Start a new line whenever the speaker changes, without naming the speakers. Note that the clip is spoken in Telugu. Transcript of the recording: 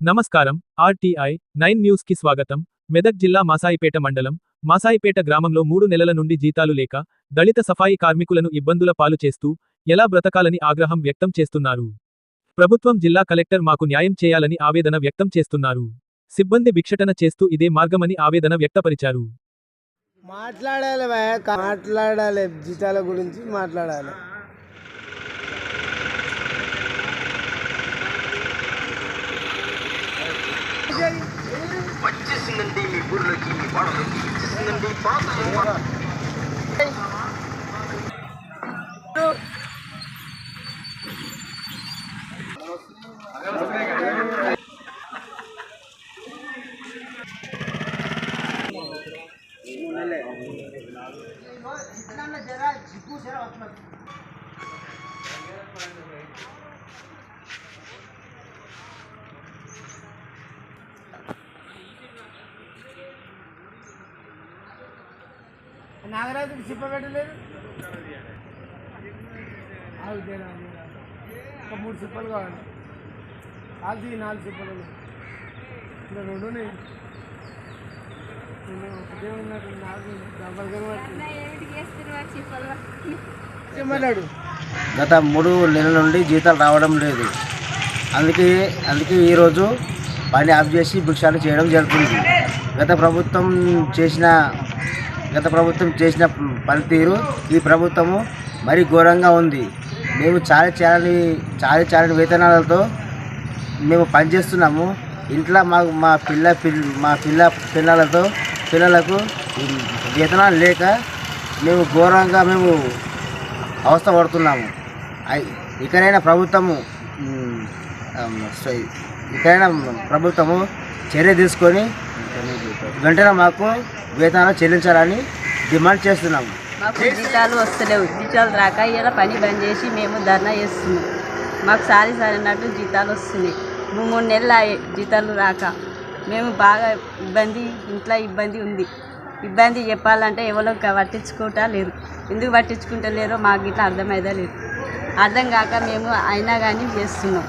నమస్కారం ఆర్టీఐ నైన్ న్యూస్కి స్వాగతం. మెదక్ జిల్లా మాసాయిపేట మండలం మాసాయిపేట గ్రామంలో మూడు నెలల నుండి జీతాలు లేక దళిత సఫాయి కార్మికులను ఇబ్బందుల పాలు చేస్తూ ఎలా బ్రతకాలని ఆగ్రహం వ్యక్తం చేస్తున్నారు. ప్రభుత్వం జిల్లా కలెక్టర్ మాకు న్యాయం చేయాలని ఆవేదన వ్యక్తం చేస్తున్నారు. సిబ్బంది భిక్షటన చేస్తూ ఇదే మార్గమని ఆవేదన వ్యక్తపరిచారు.
మాట్లాడాలి మాట్లాడాలి జీతాల గురించి మాట్లాడాలి.
நந்தினி குருலட்சுமி பாடலட்சுமி கிருஷ்ணந்தி பாதம் ಜರಾ ಜಿಗ್ಗು ಜರ
నాగరాజుకి చిప్ప పెట్టలేదు. ఒక మూడు చిప్పలు కావాలి. ఆగు తీ, నాలుగు చిప్పలు ఇంకా రెండు ఉన్నాయి. రెండు ఒకటే ఉన్నట్టు నాలుగు డబ్బలు మాట్లాడు
గత మూడు నెలల నుండి జీతాలు రావడం లేదు. అందుకే అందుకే ఈరోజు పని ఆఫ్ చేసి భిక్షాలు చేయడం జరుగుతుంది. గత ప్రభుత్వం చేసిన గత ప్రభుత్వం చేసిన పనితీరు ఈ ప్రభుత్వము మరీ ఘోరంగా ఉంది. మేము చాలా చాలని చాలా చాలని వేతనాలతో మేము పనిచేస్తున్నాము. ఇంట్లో మా మా పిల్ల పిల్ల మా పిల్ల పిల్లలతో పిల్లలకు వేతనాలు లేక మేము ఘోరంగా మేము అవస్థ పడుతున్నాము ఐ- ఇకనైనా ప్రభుత్వము మ్, ఇకనైనా ప్రభుత్వము చర్య తీసుకొని వెంటనే మాకు వేతనాలు చెల్లించాలని డిమాండ్ చేస్తున్నాము.
మాకు జీతాలు వస్తలేవు. జీతాలు రాక ఇలా పని బంద్ చేసి మేము ధర్నా చేస్తున్నాం. మాకు సారి సారి అన్నట్టు జీతాలు వస్తున్నాయి. మూడు మూడు నెలలు అయ్యాయి జీతాలు రాక. మేము బాగా ఇబ్బంది ఇంట్లో ఇబ్బంది ఉంది. ఇబ్బంది చెప్పాలంటే ఎవరో పట్టించుకోవటం లేరు. ఎందుకు పట్టించుకుంటా లేరో మాకు ఇట్లా అర్థమైదా లేదు. అర్థం కాక మేము అయినా కానీ చేస్తున్నాం.